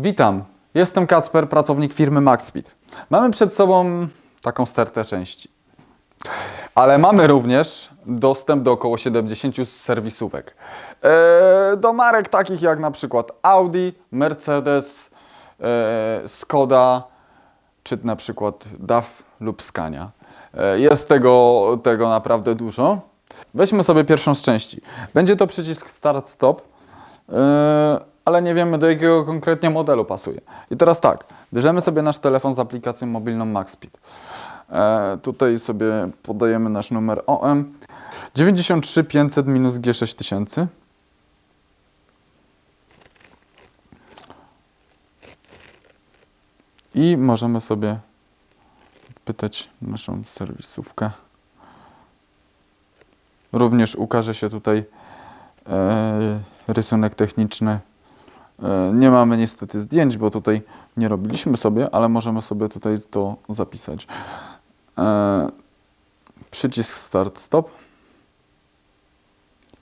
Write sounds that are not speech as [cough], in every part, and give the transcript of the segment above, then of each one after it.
Witam, jestem Kacper, pracownik firmy MaxSpeed. Mamy przed sobą taką stertę części. Ale mamy również dostęp do około 70 serwisówek. E, do marek takich jak na przykład Audi, Mercedes, e, Skoda, czy na przykład DAF lub Scania. E, Jest tego, tego naprawdę dużo. Weźmy sobie pierwszą z części. Będzie to przycisk Start-Stop, ale nie wiemy do jakiego konkretnie modelu pasuje. I teraz tak, bierzemy sobie nasz telefon z aplikacją mobilną MaxSpeed. E, Tutaj sobie podajemy nasz numer OM 93 500 minus G6000. I możemy sobie pytać naszą serwisówkę. Również ukaże się tutaj e, rysunek techniczny. E, nie mamy niestety zdjęć, bo tutaj nie robiliśmy sobie, ale możemy sobie tutaj to zapisać. E, przycisk start stop.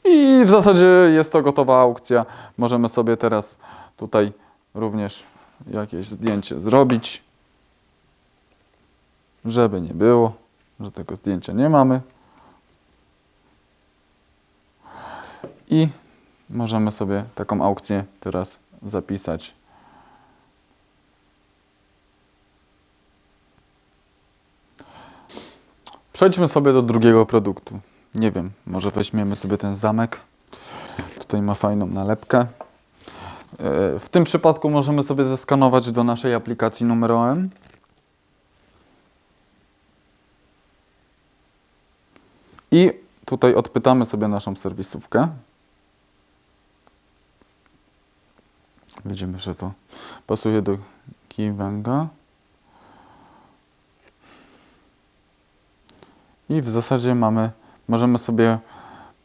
I w zasadzie jest to gotowa aukcja. Możemy sobie teraz tutaj również jakieś zdjęcie zrobić, żeby nie było, że tego zdjęcia nie mamy. I możemy sobie taką aukcję teraz zapisać. Przejdźmy sobie do drugiego produktu. Nie wiem, może weźmiemy sobie ten zamek. Tutaj ma fajną nalepkę. E, W tym przypadku możemy sobie zeskanować do naszej aplikacji numer OM. I tutaj odpytamy sobie naszą serwisówkę. Widzimy, że to pasuje do Kiwanga. I w zasadzie mamy, możemy sobie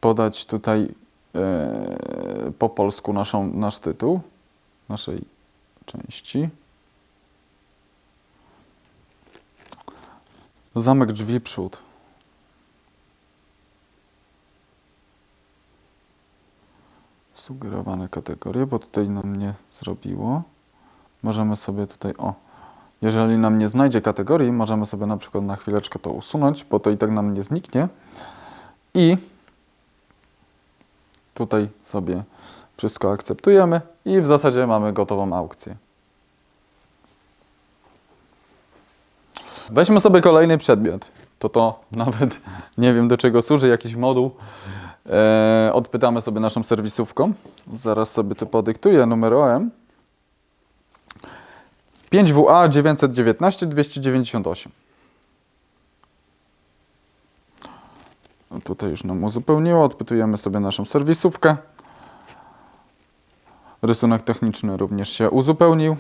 podać tutaj e, po polsku naszą, nasz tytuł naszej części. Zamek drzwi przód. Sugerowane kategorie, bo tutaj nam nie zrobiło. Możemy sobie tutaj, o, jeżeli nam nie znajdzie kategorii, możemy sobie na przykład na chwileczkę to usunąć, bo to i tak nam nie zniknie. I tutaj sobie wszystko akceptujemy i w zasadzie mamy gotową aukcję. Weźmy sobie kolejny przedmiot. To to [laughs] nawet nie wiem do czego służy, jakiś moduł. E, odpytamy sobie naszą serwisówką. Zaraz sobie tu podyktuję numer OM. 5WA 919 298. No tutaj już nam uzupełniło. Odpytujemy sobie naszą serwisówkę. Rysunek techniczny również się uzupełnił.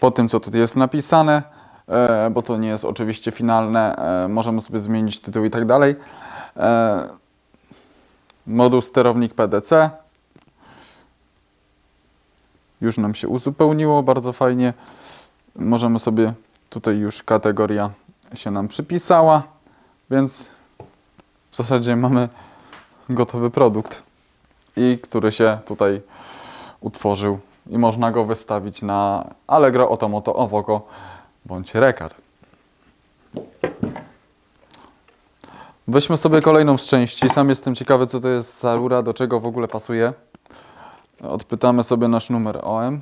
Po tym, co tutaj jest napisane, e, bo to nie jest oczywiście finalne, e, możemy sobie zmienić tytuł i tak dalej. Moduł sterownik PDC. Już nam się uzupełniło bardzo fajnie. Możemy sobie tutaj już kategoria się nam przypisała, więc w zasadzie mamy gotowy produkt i który się tutaj utworzył i można go wystawić na Allegro, Otomoto, Owogo bądź Rekar. Weźmy sobie kolejną z części. Sam jestem ciekawy, co to jest za rura, do czego w ogóle pasuje. Odpytamy sobie nasz numer OM,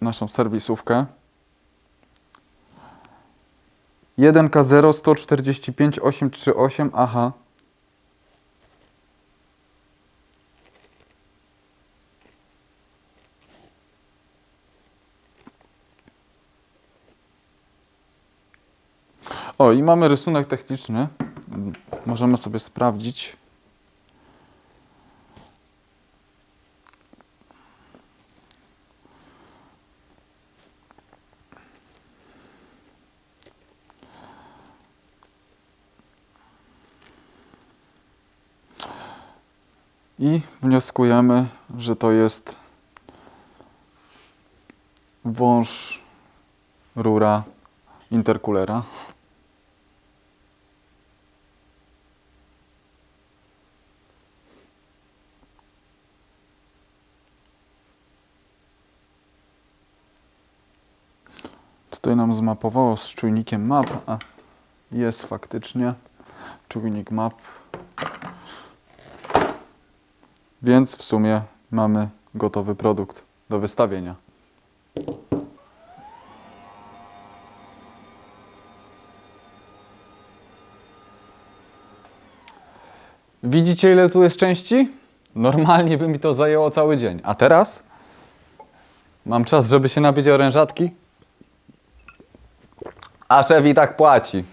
naszą serwisówkę. 1K0 145 838 aha. O, i mamy rysunek techniczny. Możemy sobie sprawdzić. I wnioskujemy, że to jest wąż rura interkulera. Tutaj nam zmapowało z czujnikiem map, a jest faktycznie czujnik map. Więc w sumie mamy gotowy produkt do wystawienia. Widzicie ile tu jest części? Normalnie by mi to zajęło cały dzień. A teraz mam czas, żeby się napić orężatki. A szef i tak płaci.